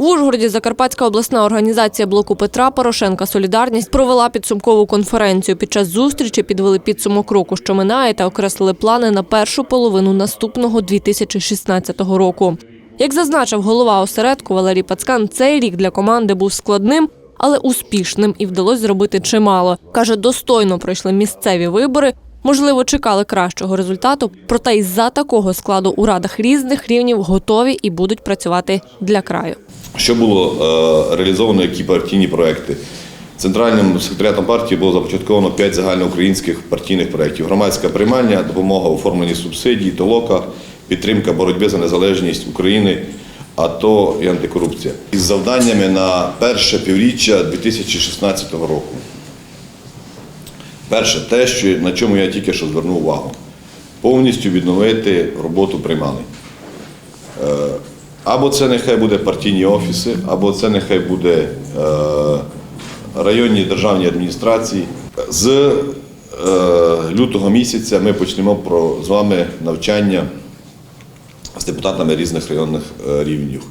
В Ужгороді Закарпатська обласна організація блоку Петра Порошенка Солідарність провела підсумкову конференцію. Під час зустрічі підвели підсумок року, що минає, та окреслили плани на першу половину наступного 2016 року. Як зазначив голова осередку Валерій Пацкан, цей рік для команди був складним, але успішним і вдалося зробити чимало. Каже, достойно пройшли місцеві вибори. Можливо, чекали кращого результату, проте із за такого складу у радах різних рівнів готові і будуть працювати для краю. Що було е, реалізовано, які партійні проекти? Центральним секретаріатом партії було започатковано 5 загальноукраїнських партійних проєктів. Громадська приймальня, допомога у оформленні субсидій, толока, підтримка боротьби за незалежність України, АТО і антикорупція. Із завданнями на перше півріччя 2016 року. Перше, те, що, на чому я тільки що звернув увагу, повністю відновити роботу приймалень. Або це нехай буде партійні офіси, або це нехай буде е, районні державні адміністрації. З е, лютого місяця ми почнемо про, з вами навчання з депутатами різних районних е, рівнів.